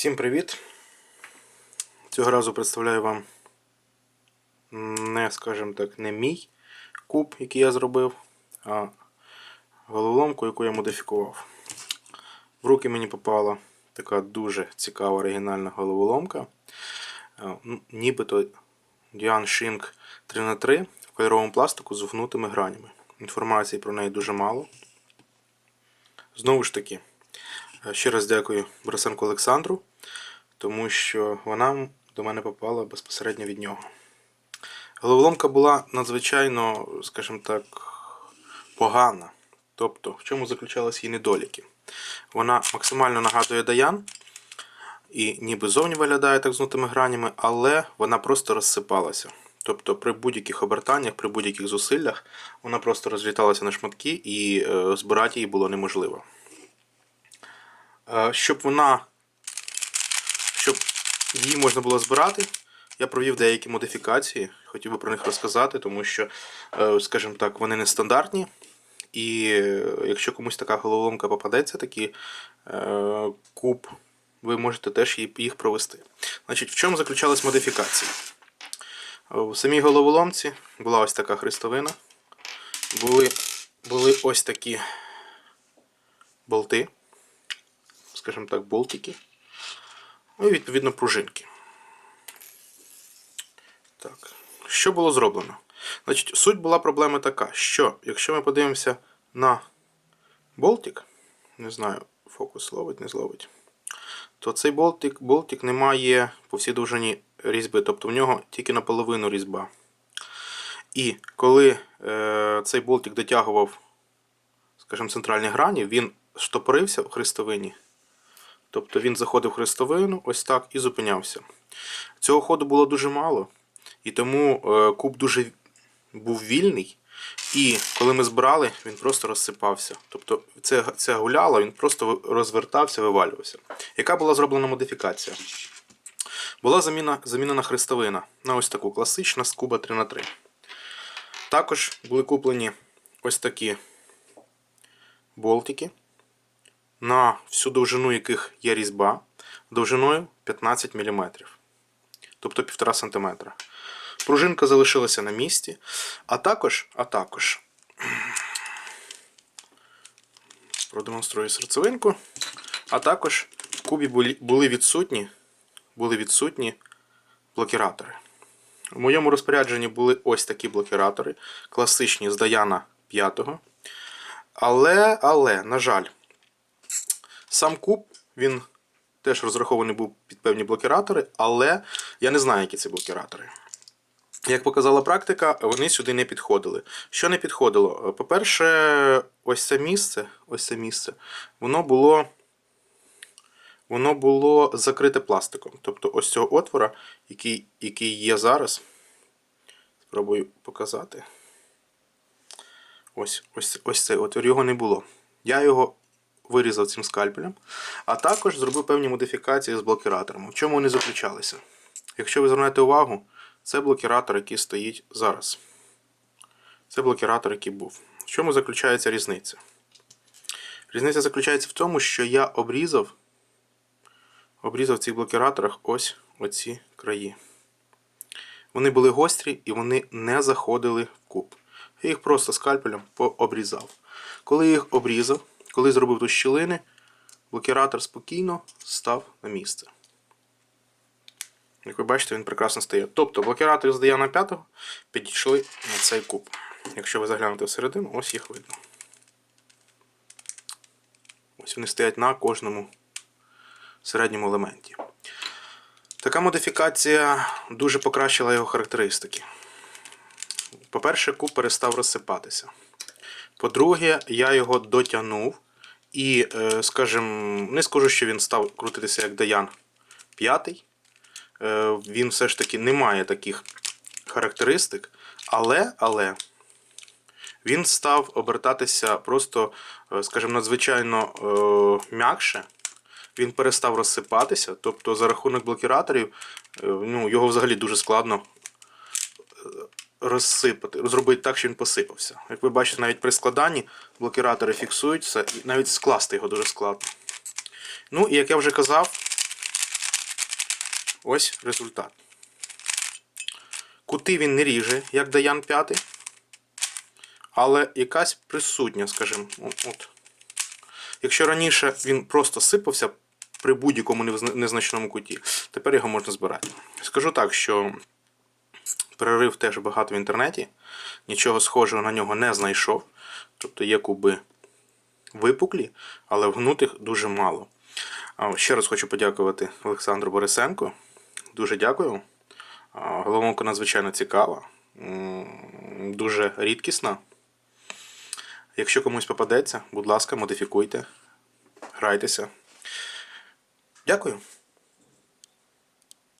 Всім привіт! Цього разу представляю вам не, скажімо так, не мій куб, який я зробив, а головоломку, яку я модифікував. В руки мені попала така дуже цікава оригінальна головоломка. Е, ну, Нібито Dian Shink 3х3 в кольоровому пластику з вгнутими гранями. Інформації про неї дуже мало. Знову ж таки, е, ще раз дякую Борисенку Олександру, тому що вона до мене попала безпосередньо від нього. Головоломка була надзвичайно, скажімо так, погана. Тобто, в чому заключалися її недоліки? Вона максимально нагадує Даян і ніби зовні виглядає так знутими гранями, але вона просто розсипалася. Тобто при будь-яких обертаннях, при будь-яких зусиллях вона просто розліталася на шматки і е, збирати її було неможливо. Е, щоб вона, її можна було збирати, я провів деякі модифікації, хотів би про них розказати, тому що, е, скажімо так, вони нестандартні. І е, якщо комусь така головоломка попадеться, такий е, куб, ви можете теж їх провести. Значить, в чому заключалась модифікація? У самій головоломці була ось така хрестовина. Були, були ось такі болти, скажімо так, болтики. Ну і відповідно пружинки. Так. Що було зроблено? Значить, суть була проблема така, що якщо ми подивимося на болтик, не знаю, фокус ловить, не зловить, то цей болтик, болтик не має по всій довжині різьби, тобто в нього тільки наполовину різьба. І коли е, цей болтик дотягував, скажімо, центральні грані, він штопорився в хрестовині. Тобто він заходив хрестовину, ось так, і зупинявся. Цього ходу було дуже мало, і тому е, куб дуже був вільний. І коли ми збирали, він просто розсипався. Тобто це, це гуляло, він просто розвертався, вивалювався. Яка була зроблена модифікація? Була заміна, замінена хрестовина на ось таку класична з куба 3х3. Також були куплені ось такі болтики, на всю довжину яких є різьба, довжиною 15 мм, тобто 1,5 см. Пружинка залишилася на місці, а також, а також продемонструю серцевинку, а також в кубі були, відсутні, були відсутні блокіратори. У моєму розпорядженні були ось такі блокіратори, класичні з Даяна 5. Але, але, на жаль, сам куб, він теж розрахований був під певні блокіратори, але я не знаю, які це блокіратори. Як показала практика, вони сюди не підходили. Що не підходило? По-перше, ось це місце, ось це місце, воно було, воно було закрите пластиком. Тобто ось цього отвора, який, який є зараз. Спробую показати. Ось, ось, ось цей отвір, його не було. Я його вирізав цим скальпелем, а також зробив певні модифікації з блокіраторами. В чому вони заключалися? Якщо ви звернете увагу, це блокіратор, який стоїть зараз. Це блокіратор, який був. В чому заключається різниця? Різниця заключається в тому, що я обрізав, обрізав в цих блокіраторах ось оці краї. Вони були гострі і вони не заходили в куб. Я їх просто скальпелем пообрізав. Коли я їх обрізав, коли зробив тут щілини, блокіратор спокійно став на місце. Як ви бачите, він прекрасно стає. Тобто блокіратори з Даяна 5 підійшли на цей куб. Якщо ви заглянете всередину, ось їх видно. Ось вони стоять на кожному середньому елементі. Така модифікація дуже покращила його характеристики. По-перше, куб перестав розсипатися. По-друге, я його дотягнув і, е, скажімо, не скажу, що він став крутитися як Даян 5. Е, Він все ж таки не має таких характеристик, але, але він став обертатися просто, е, скажімо, надзвичайно м'якше. Він перестав розсипатися, тобто за рахунок блокіраторів ну, його взагалі дуже складно розсипати, зробити так, щоб він посипався. Як ви бачите, навіть при складанні блокіратори фіксуються, і навіть скласти його дуже складно. Ну і як я вже казав, ось результат. Кути він не ріже, як Даян 5. Але якась присутня, скажімо. От. Якщо раніше він просто сипався при будь-якому незначному куті, тепер його можна збирати. Скажу так, що перерив теж багато в інтернеті, нічого схожого на нього не знайшов. Тобто є куби випуклі, але вгнутих дуже мало. Ще раз хочу подякувати Олександру Борисенку. Дуже дякую. Головоломка надзвичайно цікава, дуже рідкісна. Якщо комусь попадеться, будь ласка, модифікуйте, грайтеся. Дякую.